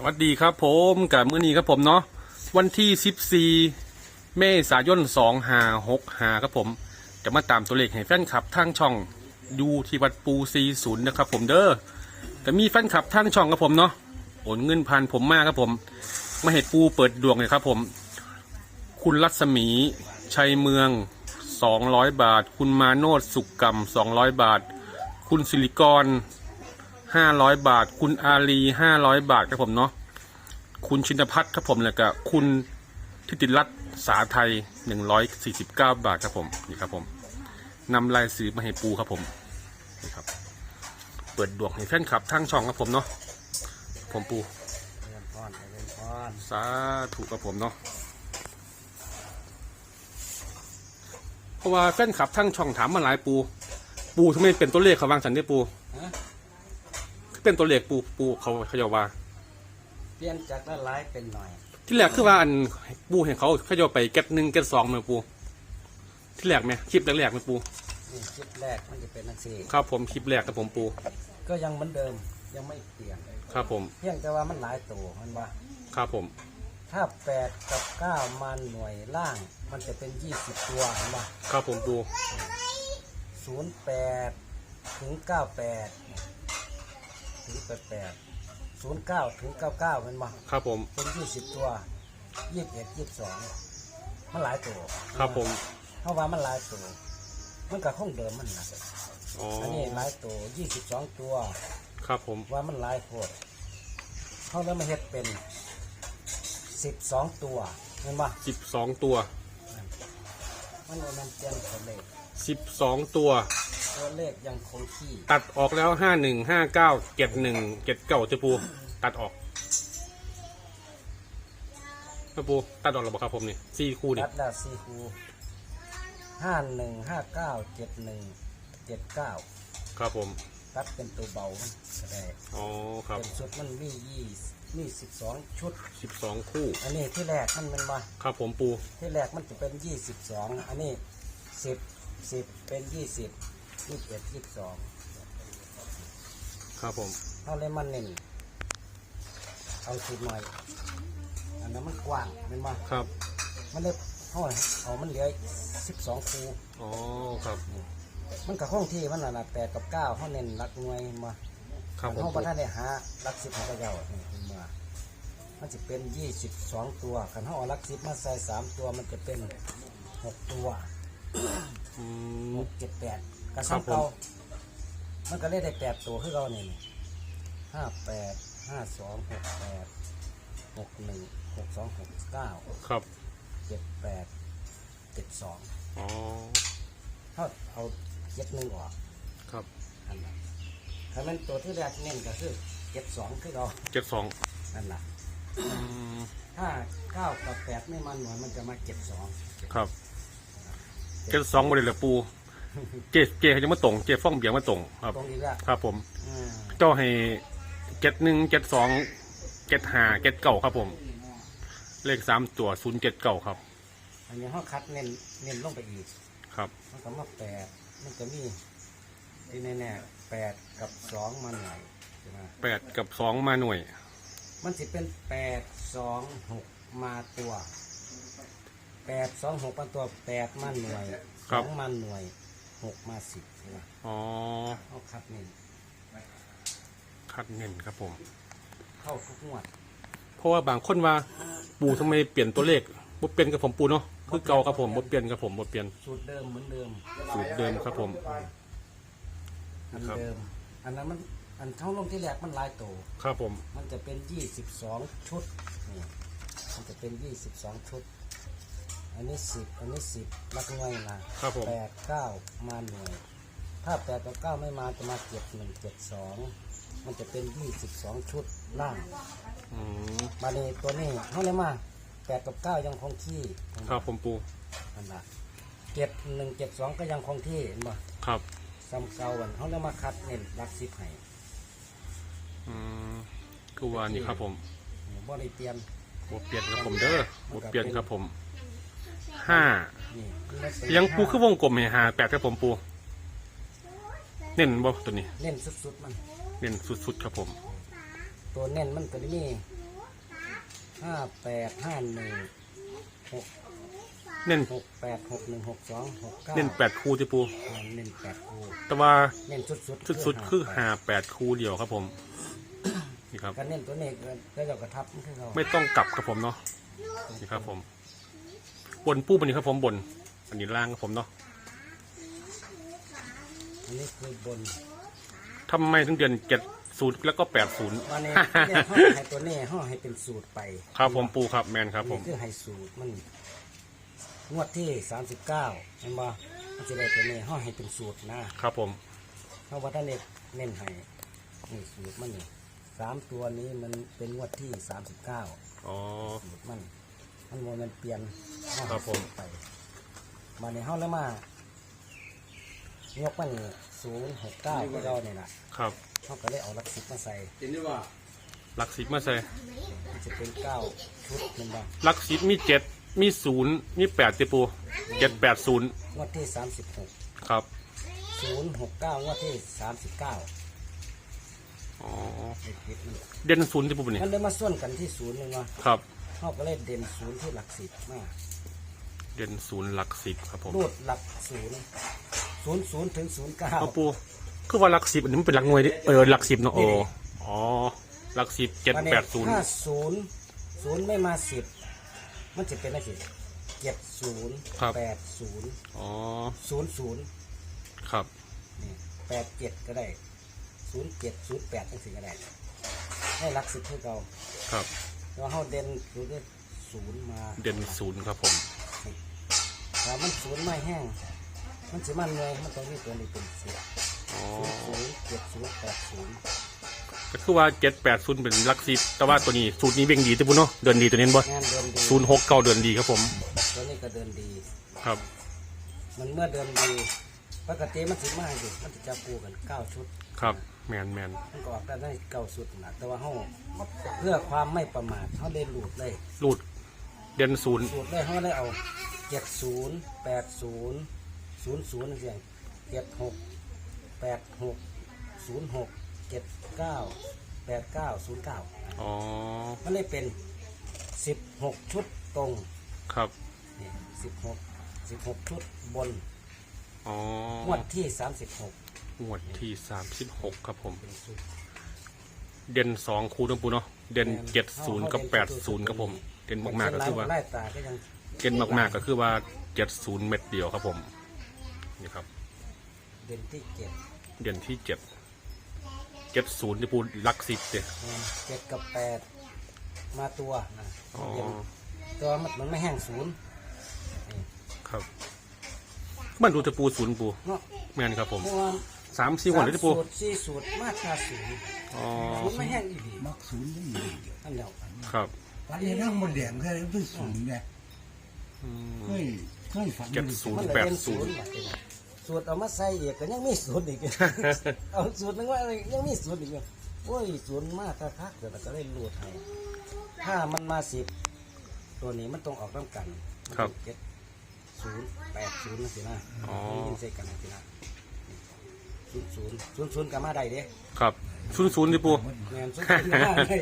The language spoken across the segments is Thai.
สวัสดีครับผมกับมื้อนี้ครับผมเนาะวันที่ 14 เมษายน 2 5 6 5 ครับผม จะมาตามตัวเลขให้แฟนคลับทางช่องดูที่วัดปู40นะครับผมเด้อแต่มีแฟนคลับทางช่องครับผมเนาะโอนเงินพันผมมากครับผม มาเห็ดปูเปิดดวงเลยครับผม คุณรัศมีชัยเมือง 200 บาท คุณมาโนดสุกกรรม 200 บาท คุณสิริกร ห้าร้อยบาท คุณอารีห้าร้อยบาทครับผมเนาะคุณชินพัฒน์ครับผมแล้วก็คุณทิติรัตน์สาไทยหนึ่งร้อยสี่สิบเก้าบาทครับผมนี่ครับผมนำลายสือมาให้ปูครับผมนี่ครับ เปิดดวงให้แฟนคลับทั้งช่องครับผมเนาะผมปูสาธุครับผมเนาะเพราะว่าแฟนคลับทั้งช่องถามมาหลายปู ปูทำไมเป็นตัวเลขเขาวางสันได้ปู เป็นตัวเลขปูปูเขาเขาจะว่า เปลี่ยนจากละลายเป็นหน่อยที่แรกคือว่าอันปูเห็นเขาเขาจะเอาไปเก็ตหนึ่งเก็ตสองไหมปู ที่แรกไหมคลิปแรกๆไหมปู นี่คลิปแรกมันจะเป็นนักสี่ครับผมคลิปแรกครับผมปู ก็ยังเหมือนเดิมยังไม่เปลี่ยนครับผม เพียงแต่ว่ามันหลายตัวมันว่าครับผม ถ้าแปดกับเก้ามันหน่วยล่าง มันจะเป็นยี่สิบตัวเห็นปะครับผมปู ศูนย์แปดถึงเก้าแปด ถึงแปดแปดศูนย์เก้าถึงเก้าเก้าเห็นปะครับผม เป็นยี่สิบตัวยี่สิบเอ็ดยี่สิบสองมันหลายตัวครับผมเพราะว่ามันหลายตัวมันก็คงเดิมมันนะอ๋ออันนี้หลายตัวยี่สิบสองตัว ครับผม ว่ามันหลายโพดเขาเลยมาเฮ็ดเป็นสิบสองตัวเห็นปะสิบสองตัว มันว่ามันเปลี่ยนตัวเลขสิบสองตัว ตัวเลขยังคงที่ตัดออกแล้วห้าหนึ่งห้าเก้าเก็ดหนึ่งเก็ดเก่าจะปู ตัดออกครับปูตัดออกแล้วบอกครับผมนี่สี่คู่นี่ รัดละสี่คูห้าหนึ่งห้าเก้าเจ็ดหนึ่งเจ็ดเก้าครับผมตัดเป็นตัวเบามันก็ได้อ๋อครับเป็นชุดมันมียี่มีสิบสองชุด สิบสองคู่ อันนี้ที่แรกมันเป็นมา ครับผมปู ที่แรกมันจะเป็นยี่สิบสอง อันนี้สิบสิบเป็นยี่สิบ ยี่สิบเอ็ดยี่สิบสองครับผมเขาเลยมันเน้นเอาสุดหน่อยอันนั้นมันกว้างเห็นไหมครับ มันเลยเขาเอามันเหลือสิบสองคูอ๋อครับ มันกับห้องที่มันน่ะนะแปดกับเก้าเขาเน้นรักหน่วยมาครับผมเขาประทานได้หารักสิบของกระเจ้านี่ขึ้นมามันจะเป็นยี่สิบสองตัวกันเขาเอารักสิบมาใส่สามตัวมันจะเป็นหกตัวอืหมกเจ็ดแปด กระครัซับบผมเก่ามันก็เลยได้แปดตัวคือเราเนี่ยห้าแปดห้าสองหกแปดหกหนึ่งหกสองหกเก้าครับเจ็ดแปดเจ็ดสองอ๋อเขาเอาเจ็ดหนึ่งออกครับอันนั้นถ้ามันตัวที่แรกเน้นก็คือเจ็ดสองคือเราเจ็ดสองนั่นแหละอืมถ้าเก้ากับแปดไม่มันหน่วยมันจะมาเจ็ดสองครับเจ็ดสองบริเลปู เจเจเขาจะมาตรง เจฟ้องเบียงมาตรงครับ ตรงนี้ละครับ ผม อืมเจ้าให้เจ็ดหนึ่งเจ็ดสองเจ็ดห้าเจ็ดเก่าครับผม เลขสามตัวศูนย์เจ็ดเก่าครับ อันนี้เขาคัดเน้นเน้นลงไปอีก ครับ มันก็มาแปดมันจะมีที่แน่ๆแปดกับสองมาหน่วยใช่ไหมแปดกับสองมาหน่วย มันจะเป็นแปดสองหกมาตัวแปดสองหกมาตัวแปดมาหน่วยสองมาหน่วย หกมาสิบใช่ไหมอ๋อเขาคัดเน้นคัดเน้นครับผม เข้าทุกงวด เพราะว่าบางคนว่าปูทำไมเปลี่ยนตัวเลขบ่เปลี่ยนกับผมปูเนาะคือเก่าครับผมบ่เปลี่ยนกับผมบ่เปลี่ยนสูตรเดิมเหมือนเดิมสูตรเดิมครับผมอันครับเดิม อันนั้นมันอันเท่าลงที่แรกมันหลายตัวครับผม มันจะเป็นยี่สิบสองชุดนี่มันจะเป็นยี่สิบสองชุด อันนี้สิบอันนี้สิบลักหน่วยนะครับผม แปดเก้ามาหน่วย ถ้าแปดกับเก้าไม่มาจะมาเจ็ดหนึ่งเจ็ดสองมันจะเป็นยี่สิบสองชุดล่างอืมมาในตัวนี้เท่าไหร่มาแปดกับเก้ายังคงที่ครับผมปูอันละเจ็ดหนึ่งเจ็ดสองก็ยังคงที่เห็นบ่ครับซ้ำเก่าวันเขาเลยมาคัดเน้นรักสิบให้อืมคือว่านี่ครับผมบ่ได้เปลี่ยนบ่เปลี่ยนครับผมเด้อบ่เปลี่ยนครับผม ห้านี่มันเป็นยังปูห้าคือวงกลมให้หาแปดครับผมปู เน้นบ่ตัวนี้เน้นสุดๆมัน เน้นสุดๆครับผม ตัวเน้นมันก็จะมีห้าแปดห้าหนึ่งหกเน้นหกแปดหกหนึ่งหกสองหกเก้าเน้นแปดคู่ที่ปูเน้นแปดคู่แต่ว่าเน้นสุดสุดสุดๆคือหาแปดคู่เดียวครับผม นี่ครับ ก็เน้นตัวนี้ก็จะกระทับมันคือเรา ไม่ต้องกลับครับผมเนาะ นี่ครับผม บนปูบนนี้ครับผมบนอันนี้ล่างครับผมเนาะอันนี้คือบนทำไมถึงเดือนเจ็ดศูนย์แล้วก็แปดศูนย์วันนี้เนี่ยห้อให้ตัวนี้ห้อให้เป็นสูตรไปครับผมปูครับแมนครับผมนี่คือให้สูตรมันงวดที่สามสิบเก้าเห็นบ่มันจะได้ตัวนี้ห้อให้เป็นสูตรนะครับผมเพราะว่าท่านเอกเน้นให้นี่สูตรมันนี่สามตัวนี้มันเป็นงวดที่สามสิบเก้าอ๋อสูตร มันมันโมมันเปลี่ยนห้อครัให้บผมสูตรไปมาในห้องแล้วมายกมันศูนย์หกเก้าก็เราเนี่ยนะครับ เขาก็เลยเอาหลักสิบมาใส่หลักสิบมาใส่มันจะเป็นเก้าชุดเป็นบ่หลักสิบมีเจ็ดมีศูนย์มีแปดติปูเจ็ดแปดศูนย์งวดที่สามสิบหกครับศูนย์หกเก้างวดที่สามสิบเก้าอ๋อเด็กผิดมันเด่นศูนย์ติปูนี่มันเลยมาส่วนกันที่ศูนย์เลยว่าครับ เขาก็เลยเด่นศูนย์ที่หลักสิบมากเด่นศูนย์หลักสิบครับผมรูดหลักศูนย์ศูนย์ศูนย์ถึงศูนย์เก้าเอาปูคือว่าหลักสิบอันนี้มันเป็นหลักหน่วยดิเออหลักสิบเนาะโอ้อ๋อหลักสิบเจ็ดแปดศูนย์ถ้าศูนย์ศูนย์ไม่มาสิบมันจะเป็นอะไรสิเจ็ดศูนย์แปดศูนย์อ๋อศูนย์ศูนย์ครับนี่แปดเจ็ดก็ได้ศูนย์เจ็ดศูนย์แปดทั้งสี่ก็ได้ให้หลักสิบเท่าเก่าครับ แล้วเขาเด่นศูนย์ศูนย์มาเด่นศูนย์ครับผมถ้ามันศูนย์ไม่แห้ง มันสิมันเลยมันต้องมีตัวนี้เป็นสิบอ๋อศูนย์เจ็ดศูนย์แปดศูนย์ก็คือว่าเจ็ดแปดศูนย์เป็นหลักสิบแต่ว่าตัวนี้สูตรนี้เบ่งดีติปูเนาะเดินดีตัวนี้บ่งานเดินดีศูนย์หกเก้าเดินดีครับผมตัวนี้ก็เดินดีครับ มันเมื่อเดินดีปกติมันสิมากอยู่มันจะจับคู่กันเก้าชุดครับ แมนแมนมันก็ออกได้ได้เก้าชุดนะแต่ว่าห้องเพื่อความไม่ประมาทเขาเลยหลุดเลยรูดเด่นศูนย์หลุดเลยเขาเลยเอาเจ็ดศูนย์แปดศูนย์ศูนย์ศูนย์เสียงเจ็ดหกแปดหกศูนย์หกเจ็ดเก้าแปดเก้าศูนย์เก้าอ๋อ มันเลยเป็นสิบหกชุดตรงครับนี่สิบหกสิบหกชุดบนอ๋องวดที่สามสิบหก งวดที่สามสิบหกครับผมเป็นชุดเด่นสองคูต้องปูเนาะเด่นเจ็ดศูนย์กับแปดศูนย์ครับผม เด่นมากๆก็คือว่า ไล่ตาก็ยังเด่นมากๆก็คือว่าเจ็ดศูนย์เม็ดเดียวครับผม นี่ครับ เด่นที่เจ็ดเด่นที่เจ็ดเจ็ดศูนย์ที่ปูหลักสิบเด้เจ็ดกับแปดมาตัวนะอ๋อเด่นตัวมันมันไม่แห้งศูนย์ครับ มันดูจะปูศูนย์ปูเนาะแม่นครับผม เพราะว่า สามสี่วันเลยที่ปูสูตรสี่สูตรมาตราศูนย์อ๋อศูนย์ไม่แห้งอีกมักศูนย์ได้อยู่อันเดียวครับฝันเห็นนั่งบนแดงแค่เป็นศูนย์ไงอืม เคยเคยฝันเจ็ดศูนย์ มันเลยเป็นศูนย์ว่ะสูตรเอามาใส่อีกก็ยังมีศูนย์อีก เอาสูตรนึงว่ายังมีศูนย์อีกอยู่โอ้ยศูนย์มากคักๆเดี๋ยวเราก็เลยรูดให้ถ้ามันมาสิบตัวนี้มันต้องออกร่วมกันครับเจ็ดศูนย์แปดศูนย์นะสินะอ๋อ มันยินใส่กันนะสินะ ศูนย์ศูนย์ศูนย์ศูนย์ก็มาได้เด้ครับศูนย์ศูนย์ที่ปูแมนศูนย์ศูนย์ก็มาได้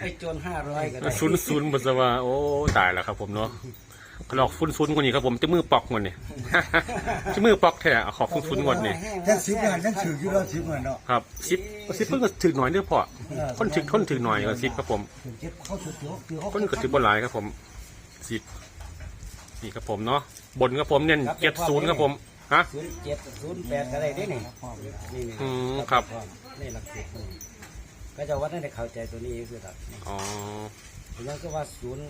ไอ้โจรห้าร้อยก็ได้ศูนย์ศูนย์บัสวาโอ้ตายแล้วครับผมเนาะหลอกฟุ้นฟุ้นกว่านี้ครับผมจะมือปอกกว่านี่จะมือปอกแท้เอาขอบฟุ้นฟุ้นกว่านี่แค่สิบงานนั่นถืออยู่แล้วสิบงานเนาะครับสิบสิบเพิ่งก็ถือหน่อยเด้อพ่อคนถือคนถือหน่อยก็สิบครับผมถึงเจ็บเข้าสุดเดียวคือเขาคนก็ถือบ่หลายครับผมสิบนี่ครับผมเนาะบนครับผมเน้นเจ็ดศูนย์ครับผม ฮะศูนย์เจ็ดศูนย์แปดก็ได้เด้นี่นี่นี่อืมครับ นี่หลักสิบนี่ก็จะวัดให้ได้เข้าใจตัวนี้คือหลักนี่อ๋อแล้วก็ว่าศูนย์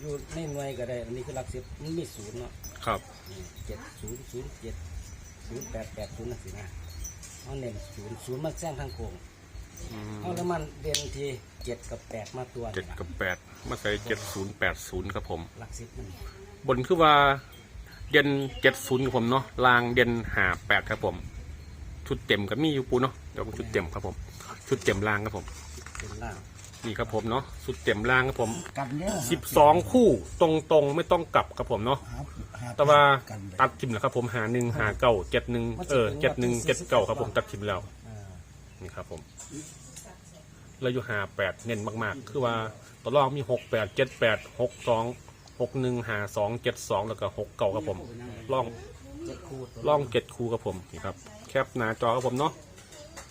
อยู่ในหน่วยก็ได้ อันนี้คือหลักสิบมันมีศูนย์เนาะครับเจ็ดศูนย์ศูนย์เจ็ดศูนย์แปดแปดศูนย์นั่นสินะเอาเน้นศูนย์ศูนย์มันแซงทางโค้งอืมเอาแล้วมันเด่นที่เจ็ดกับแปดมาตัวเจ็ดนี่ล่ะกับแปดมาใส่เจ็ดศูนย์แปดศูนย์ครับผม หลักสิบมันบนคือว่า เด่นเจ็ดศูนย์ครับผมเนาะลางเด่นหาแปดครับผม ชุดเต็มก็มีอยู่ปูเนาะเดี๋ยวชุดเต็มครับผม ชุดเต็มลางครับผม เป็นล่างนี่ครับผมเนาะชุดเต็มลางครับผมกันเนี่ยสิบสองคู่ตรงตรงๆไม่ต้องกลับครับผมเนาะแต่ว่าตัดทิมแล้วครับผมหาหนึ่งหาเก้าเจ็ดหนึ่งเออเจ็ดหนึ่งเจ็ดเก้าครับผมตัดทิมแล้ว อ่านี่ครับผมเลยอยู่หาแปดเน้นมาก ๆ คือว่าตัวรองมีหกแปดเจ็ดแปดหกสอง หกหนึ่งหาสองเจ็ดสองแล้วก็หกเก่าครับผมล่องล่องเจ็ดคูครับผมนี่ครับแคปหน้าจอครับผมเนาะ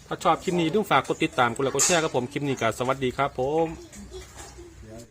ถ้าชอบคลิปนี้ต้องฝากกดติดตามกดไลค์กดแชร์ครับผมคลิปนี้ก็สวัสดีครับผม